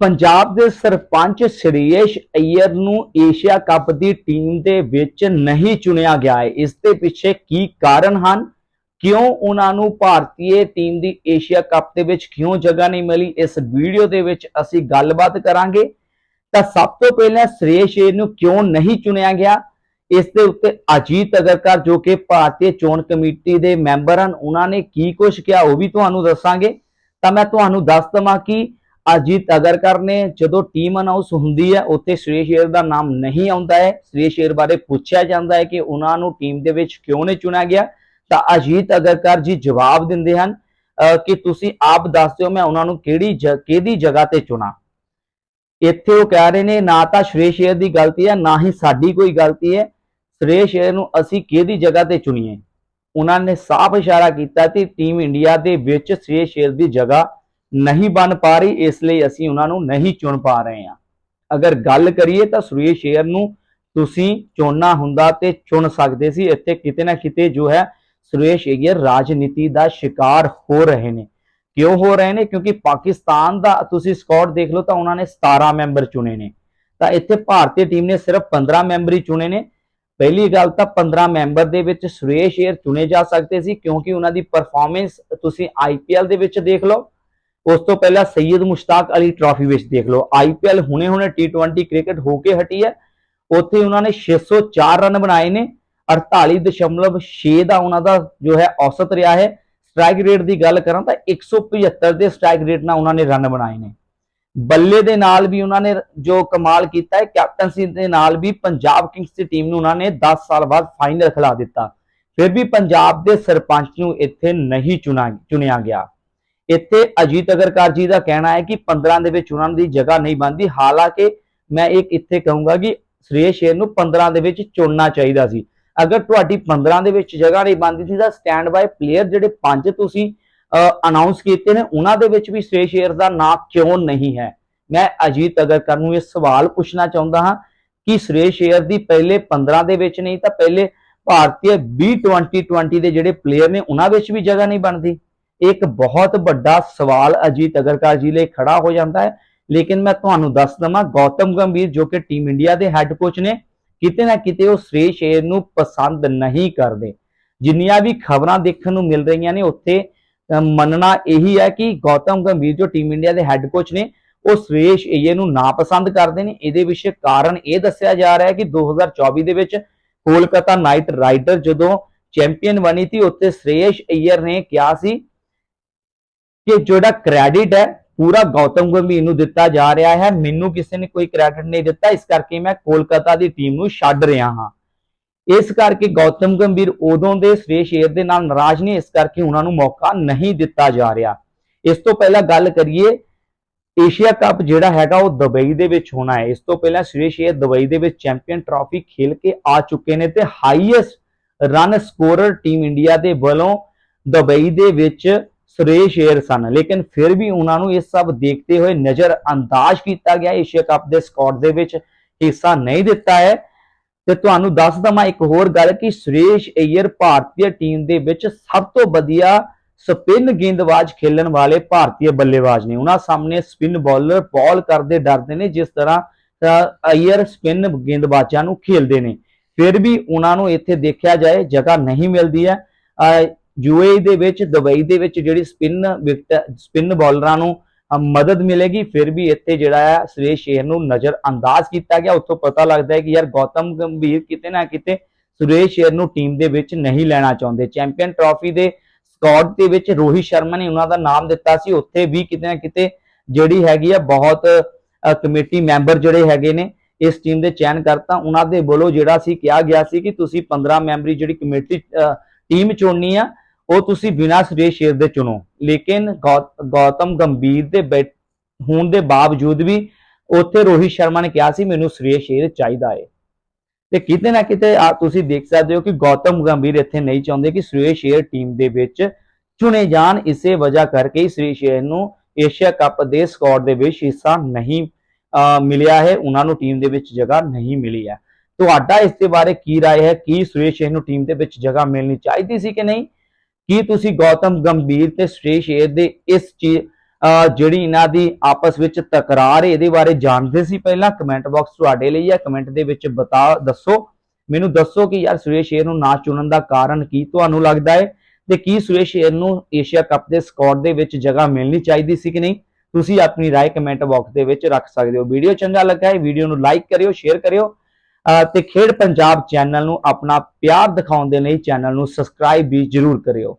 ਪੰਜਾਬ ਦੇ ਸਰਪੰਚ ਸ਼੍ਰੇਸ਼ ਅਈਅਰ ਨੂੰ Asia cup ਦੀ team ਦੇ ਵਿੱਚ ਨਹੀਂ ਚੁਣਿਆ ਗਿਆ ਹੈ। ਇਸ ਦੇ ਪਿੱਛੇ ਕੀ ਕਾਰਨ ਹਨ? ਕਿਉਂ ਉਹਨਾਂ ਨੂੰ ਭਾਰਤੀ ਟੀਮ ਦੀ ਏਸ਼ੀਆ ਕੱਪ ਦੇ ਵਿੱਚ ਕਿਉਂ ਜਗ੍ਹਾ ਨਹੀਂ ਮਿਲੀ? ਇਸ ਵੀਡੀਓ ਦੇ ਵਿੱਚ ਅਸੀਂ ਗੱਲਬਾਤ ਕਰਾਂਗੇ। ਤਾਂ ਸਭ ਤੋਂ ਪਹਿਲਾਂ ਸ਼੍ਰੇਸ਼ ਅਈਅਰ ਨੂੰ ਕਿਉਂ ਨਹੀਂ ਚੁਣਿਆ ਗਿਆ? ਇਸ ਦੇ ਉੱਤੇ ਅਜੀਤ ਅਗਰਕਰ ਜੋ ਕਿ ਭਾਰਤੀ ਚੋਣ ਕਮੇਟੀ ਦੇ ਮੈਂਬਰ ਹਨ, ਉਹਨਾਂ ਨੇ ਕੀ ਕੁਝ ਕਿਹਾ ਉਹ ਵੀ ਤੁਹਾਨੂੰ ਦੱਸਾਂਗੇ। ਤਾਂ ਮੈਂ ਤੁਹਾਨੂੰ ਦੱਸ ਦਵਾਂ ਕਿ ਅਜੀਤ ਅਗਰਕਰ ਨੇ ਜਦੋਂ ਟੀਮ ਅਨਾਉਂਸ ਹੁੰਦੀ ਹੈ, ਉੱਥੇ ਸੁਰੇਸ਼ ਏਰ ਦਾ ਨਾਮ ਨਹੀਂ ਆਉਂਦਾ ਹੈ। ਸੁਰੇਸ਼ ਏਰ ਬਾਰੇ ਪੁੱਛਿਆ ਜਾਂਦਾ ਹੈ ਕਿ ਉਹਨਾਂ ਨੂੰ ਟੀਮ ਦੇ ਵਿੱਚ ਕਿਉਂ ਨਹੀਂ ਚੁਣਿਆ ਗਿਆ। ਤਾਂ ਅਜੀਤ ਅਗਰਕਰ ਜੀ ਜਵਾਬ ਦਿੰਦੇ ਹਨ ਕਿ ਤੁਸੀਂ ਆਪ ਦੱਸ ਦਿਓ ਮੈਂ ਉਹਨਾਂ ਨੂੰ ਕਿਹੜੀ ਜ- ਕਿਹਦੀ ਜਗ੍ਹਾ ਤੇ ਚੁਣਾ। ਇੱਥੇ ਉਹ ਕਹਿ ਰਹੇ ਨੇ, ਨਾ ਤਾਂ ਸੁਰੇਸ਼ ਏਰ ਦੀ ਗਲਤੀ ਹੈ, ਨਾ ਹੀ ਸਾਡੀ ਕੋਈ ਗਲਤੀ ਹੈ। ਸੁਰੇਸ਼ ਏਰ ਨੂੰ ਅਸੀਂ ਕਿਹਦੀ ਜਗ੍ਹਾ ਤੇ ਚੁਣੀਏ? ਉਹਨਾਂ ਨੇ ਸਾਫ਼ ਇਸ਼ਾਰਾ ਕੀਤਾ ਕਿ ਟੀਮ ਇੰਡੀਆ ਦੇ ਵਿੱਚ ਸੁਰੇਸ਼ ਏਰ ਦੀ ਜਗ੍ਹਾ ਨਹੀਂ ਬਣ ਪਾ ਰਹੀ, ਇਸ ਲਈ ਅਸੀਂ ਉਹਨਾਂ ਨੂੰ ਨਹੀਂ ਚੁਣ ਪਾ ਰਹੇ ਹਾਂ। ਅਗਰ ਗੱਲ ਕਰੀਏ ਤਾਂ ਸੁਰੇਸ਼ ਏਰ ਨੂੰ ਤੁਸੀਂ ਚੁਣਨਾ ਹੁੰਦਾ ਤੇ ਚੁਣ ਸਕਦੇ ਸੀ। ਇੱਥੇ ਕਿਤੇ ਨਾ ਕਿਤੇ ਜੋ ਹੈ ਸੁਰੇਸ਼ ਏਰ ਰਾਜਨੀਤੀ ਦਾ ਸ਼ਿਕਾਰ ਹੋ ਰਹੇ ਨੇ। ਕਿਉਂ ਹੋ ਰਹੇ ਨੇ? ਕਿਉਂਕਿ ਪਾਕਿਸਤਾਨ ਦਾ, ਤੁਸੀਂ ਸਕਾਡ ਦੇਖ ਲਓ ਤਾਂ ਉਹਨਾਂ ਨੇ 17 ਮੈਂਬਰ ਚੁਣੇ ਨੇ। ਤਾਂ ਇੱਥੇ ਭਾਰਤੀ ਟੀਮ ਨੇ ਸਿਰਫ 15 ਮੈਂਬਰ ਹੀ ਚੁਣੇ ਨੇ। ਪਹਿਲੀ ਗੱਲ ਤਾਂ 15 ਮੈਂਬਰ ਦੇ ਵਿੱਚ ਸੁਰੇਸ਼ ਏਅਰ ਚੁਣੇ ਜਾ ਸਕਦੇ ਸੀ, ਕਿਉਂਕਿ ਉਹਨਾਂ ਦੀ ਪਰਫਾਰਮੈਂਸ ਤੁਸੀਂ ਆਈਪੀਐਲ ਦੇ ਵਿੱਚ ਦੇਖ ਲਓ। ਉਸ ਤੋਂ ਪਹਿਲਾਂ ਸੈਯਦ ਮੁਸ਼ਤਾਕ ਅਲੀ ਟਰਾਫੀ ਵਿੱਚ ਦੇਖ ਲਓ। ਆਈਪੀਐਲ ਹੁਣੇ-ਹੁਣੇ T20 ਕ੍ਰਿਕਟ ਹੋ ਕੇ ਹਟੀ ਹੈ। ਉੱਥੇ ਉਹਨਾਂ ਨੇ 604 ਰਨ ਬਣਾਏ ਨੇ। 48.6 ਦਾ ਉਹਨਾਂ ਦਾ ਜੋ ਹੈ ਔਸਤ ਰਿਹਾ ਹੈ। ਸਟ੍ਰਾਈਕ ਰੇਟ ਦੀ ਗੱਲ ਕਰਾਂ ਤਾਂ 175 ਦੇ ਸਟ੍ਰਾਈਕ ਰੇਟ ਨਾਲ ਉਹਨਾਂ ਨੇ ਰਨ ਬਣਾਏ ਨੇ। ਬੱਲੇ ਦੇ ਨਾਲ ਵੀ ਉਹਨਾਂ ਨੇ ਜੋ ਕਮਾਲ ਕੀਤਾ ਹੈ ਕੈਪਟਨਸੀ ਦੇ ਨਾਲ ਵੀ ਪੰਜਾਬ ਕਿੰਗਸ ਦੀ ਟੀਮ ਨੂੰ ਉਹਨਾਂ ਨੇ 10 ਸਾਲ ਬਾਅਦ ਫਾਈਨਲ ਖਿਲਾ ਦਿੱਤਾ। ਫਿਰ ਵੀ ਪੰਜਾਬ ਦੇ ਸਰਪੰਚ ਨੂੰ ਇੱਥੇ ਨਹੀਂ ਚੁਣਾ ਚੁਣਿਆ ਗਿਆ। ਇੱਥੇ ਅਜੀਤ ਅਗਰਕਰ ਜੀ ਦਾ ਕਹਿਣਾ ਹੈ ਕਿ 15 ਦੇ ਵਿੱਚ ਉਹਨਾਂ ਦੀ ਜਗ੍ਹਾ ਨਹੀਂ ਬਣਦੀ। ਹਾਲਾਂਕਿ ਮੈਂ ਇੱਕ ਇੱਥੇ ਕਹੂੰਗਾ ਕਿ ਸ੍ਰੇਸ਼ ਏਰ ਨੂੰ 15 ਦੇ ਵਿੱਚ ਚੁਣਨਾ ਚਾਹੀਦਾ ਸੀ। ਅਗਰ ਤੁਹਾਡੀ 15 ਦੇ ਵਿੱਚ ਜਗ੍ਹਾ ਨਹੀਂ ਬਣਦੀ ਸੀ ਤਾਂ ਸਟੈਂਡ ਬਾਈ ਪਲੇਅਰ ਜਿਹੜੇ ਪੰਜ ਤੁਸੀਂ ਅਨਾਉਂਸ ਕੀਤੇ ਨੇ, ਉਹਨਾਂ ਦੇ ਵਿੱਚ ਵੀ ਸ੍ਰੇਸ਼ ਏਰ ਦਾ ਨਾਂ ਕਿਉਂ ਨਹੀਂ ਹੈ? ਮੈਂ ਅਜੀਤ ਅਗਰਕਰ ਨੂੰ ਇਹ ਸਵਾਲ ਪੁੱਛਣਾ ਚਾਹੁੰਦਾ ਹਾਂ ਕਿ ਸ੍ਰੇਸ਼ ਏਰ ਦੀ ਪਹਿਲੇ 15 ਦੇ ਵਿੱਚ ਨਹੀਂ ਤਾਂ ਪਹਿਲੇ ਭਾਰਤੀ 2020 ਦੇ ਜਿਹੜੇ ਪਲੇਅਰ ਨੇ, ਉਹਨਾਂ ਵਿੱਚ ਵੀ ਜਗ੍ਹਾ ਨਹੀਂ ਬਣਦੀ। ਇੱਕ ਬਹੁਤ ਵੱਡਾ ਸਵਾਲ ਅਜੀਤ ਅਗਰਕਰ ਜੀ ਲਈ ਖੜਾ ਹੋ ਜਾਂਦਾ ਹੈ। ਲੇਕਿਨ ਮੈਂ ਤੁਹਾਨੂੰ ਦੱਸ ਦਵਾਂ, ਗੌਤਮ ਗੰਭੀਰ ਜੋ ਕਿ ਟੀਮ ਇੰਡੀਆ ਦੇ ਹੈੱਡ ਕੋਚ ਨੇ, ਕਿਤੇ ਨਾ ਕਿਤੇ ਉਹ ਸੁਰੇਸ਼ ਏਰ ਨੂੰ ਪਸੰਦ ਨਹੀਂ ਕਰਦੇ। ਜਿੰਨੀਆਂ ਵੀ ਖਬਰਾਂ ਦੇਖਣ ਨੂੰ ਮਿਲ ਰਹੀਆਂ ਨੇ, ਉੱਥੇ ਮੰਨਣਾ ਇਹੀ ਹੈ ਕਿ ਗੌਤਮ ਗੰਭੀਰ ਜੋ ਟੀਮ ਇੰਡੀਆ ਦੇ ਹੈੱਡ ਕੋਚ ਨੇ, ਉਹ ਸੁਰੇਸ਼ ਏਰ ਨੂੰ ਨਾ ਪਸੰਦ ਕਰਦੇ ਨੇ। ਇਹਦੇ ਵਿੱਚ ਕਾਰਨ ਇਹ ਦੱਸਿਆ ਜਾ ਰਿਹਾ ਹੈ ਕਿ 2024 ਦੇ ਵਿੱਚ ਕੋਲਕਾਤਾ ਨਾਈਟ ਰਾਈਡਰ ਜਦੋਂ ਚੈਂਪੀਅਨ ਬਣੀ ਸੀ, ਉੱਥੇ ਸੁਰੇਸ਼ ਅਈਅਰ ਨੇ ਕਿਹਾ ਸੀ ਕਿ ਜਿਹੜਾ ਕ੍ਰੈਡਿਟ ਹੈ, ਪੂਰਾ ਗੌਤਮ ਗੰਭੀਰ ਨੂੰ ਦਿੱਤਾ ਜਾ ਰਿਹਾ ਹੈ। ਮੈਨੂੰ ਕਿਸੇ ਨੇ ਕੋਈ ਕ੍ਰੈਡਿਟ ਨਹੀਂ ਦਿੱਤਾ, ਇਸ ਕਰਕੇ ਮੈਂ ਕੋਲਕਾਤਾ ਦੀ ਟੀਮ ਨੂੰ ਛੱਡ ਰਿਹਾ ਹਾਂ। ਇਸ ਕਰਕੇ ਗੌਤਮ ਗੰਭੀਰ ਉਦੋਂ ਦੇ ਸੁਰੇਸ਼ ਏਰ ਦੇ ਨਾਲ ਨਾਰਾਜ਼ ਨੇ, ਇਸ ਕਰਕੇ ਉਹਨਾਂ ਨੂੰ ਮੌਕਾ ਨਹੀਂ ਦਿੱਤਾ ਜਾ ਰਿਹਾ। ਇਸ ਤੋਂ ਪਹਿਲਾਂ ਗੱਲ ਕਰੀਏ, ਏਸ਼ੀਆ ਕੱਪ ਜਿਹੜਾ ਹੈਗਾ, ਉਹ ਦੁਬਈ ਦੇ ਵਿੱਚ ਹੋਣਾ ਹੈ। ਇਸ ਤੋਂ ਪਹਿਲਾਂ ਸੁਰੇਸ਼ ਏਰ ਦੁਬਈ ਦੇ ਵਿੱਚ ਚੈਂਪੀਅਨ ਟਰਾਫੀ ਖੇਲ ਕੇ ਆ ਚੁੱਕੇ ਨੇ ਤੇ highest run scorer team India ਦੇ ਵੱਲੋਂ ਦੁਬਈ ਦੇ ਵਿੱਚ ਸੁਰੇਸ਼ ਏਰ ਸਨ। ਲੇਕਿਨ ਫਿਰ ਵੀ ਉਹਨਾਂ ਨੂੰ ਇਹ ਸਭ ਦੇਖਦੇ ਹੋਏ ਨਜ਼ਰ ਅੰਦਾਜ਼ ਕੀਤਾ ਗਿਆ ਏਸ਼ੀਆ ਕੱਪ ਦੇ ਸਕਾਡ ਦੇ ਵਿੱਚ ਹਿੱਸਾ ਨਹੀਂ ਦਿੱਤਾ ਹੈ। ਤੇ ਤੁਹਾਨੂੰ ਦੱਸ ਦਵਾਂ ਇੱਕ ਹੋਰ ਗੱਲ ਕਿ ਸੁਰੇਸ਼ ਅਈਅਰ ਭਾਰਤੀ ਟੀਮ ਦੇ ਵਿੱਚ ਸਭ ਤੋਂ ਵਧੀਆ ਸਪਿਨ ਗੇਂਦਬਾਜ਼ ਖੇਲਣ ਵਾਲੇ ਭਾਰਤੀ ਬੱਲੇਬਾਜ਼ ਨੇ। ਉਹਨਾਂ ਸਾਹਮਣੇ ਸਪਿਨ ਬਾਲਰ ਬਾਲ ਕਰਦੇ ਡਰਦੇ ਨੇ ਜਿਸ ਤਰ੍ਹਾਂ ਅਹ, ਅਈਅਰ ਸਪਿਨ ਗੇਂਦਬਾਜ਼ਾਂ ਨੂੰ ਖੇਲਦੇ ਨੇ। ਫਿਰ ਵੀ ਉਹਨਾਂ ਨੂੰ ਇੱਥੇ ਦੇਖਿਆ ਜਾਏ ਜਗ੍ਹਾ ਨਹੀਂ ਮਿਲਦੀ ਹੈ। ਯੂਏਈ ਦੇ ਵਿੱਚ, ਦੁਬਈ ਦੇ ਵਿੱਚ ਜਿਹੜੀ ਸਪਿਨ ਵਿਕਟ, ਸਪਿਨ ਬਾਲਰਾਂ ਨੂੰ ਮਦਦ ਮਿਲੇਗੀ, ਫਿਰ ਵੀ ਇੱਥੇ ਜਿਹੜਾ ਹੈ ਸੁਰੇਸ਼ ਏਰ ਨੂੰ ਨਜ਼ਰ ਅੰਦਾਜ਼ ਕੀਤਾ ਗਿਆ। ਉੱਥੋਂ ਪਤਾ ਲੱਗਦਾ ਹੈ ਕਿ ਯਾਰ ਗੌਤਮ ਗੰਭੀਰ ਕਿਤੇ ਨਾ ਕਿਤੇ ਸੁਰੇਸ਼ ਏਰ ਨੂੰ ਟੀਮ ਦੇ ਵਿੱਚ ਨਹੀਂ ਲੈਣਾ ਚਾਹੁੰਦੇ। ਚੈਂਪੀਅਨ ਟਰਾਫੀ ਦੇ ਸਕਾਡ ਦੇ ਵਿੱਚ ਰੋਹਿਤ ਸ਼ਰਮਾ ਨੇ ਉਹਨਾਂ ਦਾ ਨਾਮ ਦਿੱਤਾ ਸੀ। ਉੱਥੇ ਵੀ ਕਿਤੇ ਨਾ ਕਿਤੇ ਜਿਹੜੀ ਹੈਗੀ ਆ ਬਹੁਤ ਕਮੇਟੀ ਮੈਂਬਰ ਜਿਹੜੇ ਹੈਗੇ ਨੇ, ਇਸ ਟੀਮ ਦੇ ਚੈਨ ਕਰਤਾ ਉਹਨਾਂ ਦੇ ਵੱਲੋਂ ਜਿਹੜਾ ਸੀ ਕਿਹਾ ਗਿਆ ਸੀ ਕਿ ਤੁਸੀਂ 15 ਮੈਂਬਰੀ ਜਿਹੜੀ ਕਮੇਟੀ ਟੀਮ ਚੁਣਨੀ ਆ ਉਹ ਤੁਸੀਂ ਬਿਨਾਂ ਸੁਰੇਸ਼ ਏਰ ਦੇ ਚੁਣੋ ਲੇਕਿਨ ਗੌ- ਗੌਤਮ ਗੰਭੀਰ ਦੇ ਬੈ- ਹੋਣ ਦੇ ਬਾਵਜੂਦ ਵੀ ਉੱਥੇ ਰੋਹਿਤ ਸ਼ਰਮਾ ਨੇ ਕਿਹਾ ਸੀ ਮੈਨੂੰ ਸੁਰੇਸ਼ ਏਰ ਚਾਹੀਦਾ ਹੈ ਤੇ ਕਿਤੇ ਨਾ ਕਿਤੇ ਆ ਤੁਸੀਂ ਦੇਖ ਸਕਦੇ ਹੋ ਕਿ ਗੌਤਮ ਗੰਭੀਰ ਇੱਥੇ ਨਹੀਂ ਚਾਹੁੰਦੇ ਕਿ ਸੁਰੇਸ਼ ਏਰ ਟੀਮ ਦੇ ਵਿੱਚ ਚੁਣੇ ਜਾਣ ਇਸੇ ਵਜ੍ਹਾ ਕਰਕੇ ਹੀ ਸੁਰੇਸ਼ ਏਰ ਨੂੰ ਏਸ਼ੀਆ ਕੱਪ ਦੇ ਸਕਾਡ ਦੇ ਵਿੱਚ ਹਿੱਸਾ ਨਹੀਂ ਅਹ, ਮਿਲਿਆ ਹੈ ਉਹਨਾਂ ਨੂੰ ਟੀਮ ਦੇ ਵਿੱਚ ਜਗ੍ਹਾ ਨਹੀਂ ਮਿਲੀ ਹੈ ਤੁਹਾਡਾ ਇਸ ਦੇ ਬਾਰੇ ਕੀ رائے ਹੈ ਕੀ ਸੁਰੇਸ਼ ਏਰ ਨੂੰ ਟੀਮ ਦੇ ਵਿੱਚ ਜਗ੍ਹਾ ਮਿਲਣੀ ਚਾਹੀਦੀ ਸੀ ਕਿ ਨਹੀਂ ਕੀ ਤੁਸੀਂ ਗੌਤਮ ਗੰਭੀਰ ਤੇ ਸੁਰੇਸ਼ ਏਰ ਦੇ ਇਸ ਚੀਜ਼ ਅਹ ਜਿਹੜੀ ਇਹਨਾਂ ਦੀ ਆਪਸ ਵਿੱਚ ਤਕਰਾਰ ਹੈ ਇਹਦੇ ਬਾਰੇ ਜਾਣਦੇ ਸੀ ਪਹਿਲਾਂ ਕਮੈਂਟ ਬਾਕਸ ਤੁਹਾਡੇ ਲਈ ਹੈ ਕਮੈਂਟ ਦੇ ਵਿੱਚ ਬਤਾ ਦੱਸੋ ਮੈਨੂੰ ਦੱਸੋ ਕਿ ਯਾਰ ਸੁਰੇਸ਼ ਏਅਰ ਨੂੰ ਨਾ ਚੁਣਨ ਦਾ ਕਾਰਨ ਕੀ ਤੁਹਾਨੂੰ ਲੱਗਦਾ ਹੈ ਤੇ ਕੀ ਸੁਰੇਸ਼ ਏਅਰ ਨੂੰ ਏਸ਼ੀਆ ਕੱਪ ਦੇ ਸਕੁਆਡ ਦੇ ਵਿੱਚ ਜਗ੍ਹਾ ਮਿਲਣੀ ਚਾਹੀਦੀ ਸੀ ਕਿ ਨਹੀਂ ਤੁਸੀਂ ਆਪਣੀ رائے ਕਮੈਂਟ ਬਾਕਸ ਦੇ ਵਿੱਚ ਰੱਖ ਸਕਦੇ ਹੋ ਵੀਡੀਓ ਚੰਗਾ ਲੱਗਾ ਹੈ ਵੀਡੀਓ ਨੂੰ ਲਾਈਕ ਕਰਿਓ ਸ਼ੇਅਰ ਕਰਿਓ ਅਹ ਤੇ ਖੇਡ ਪੰਜਾਬ ਚੈਨਲ ਨੂੰ ਆਪਣਾ ਪਿਆਰ ਦਿਖਾਉਣ ਦੇ ਲਈ ਚੈਨਲ ਨੂੰ ਸਬਸਕ੍ਰਾਈਬ ਵੀ ਜਰੂਰ ਕਰਿਓ।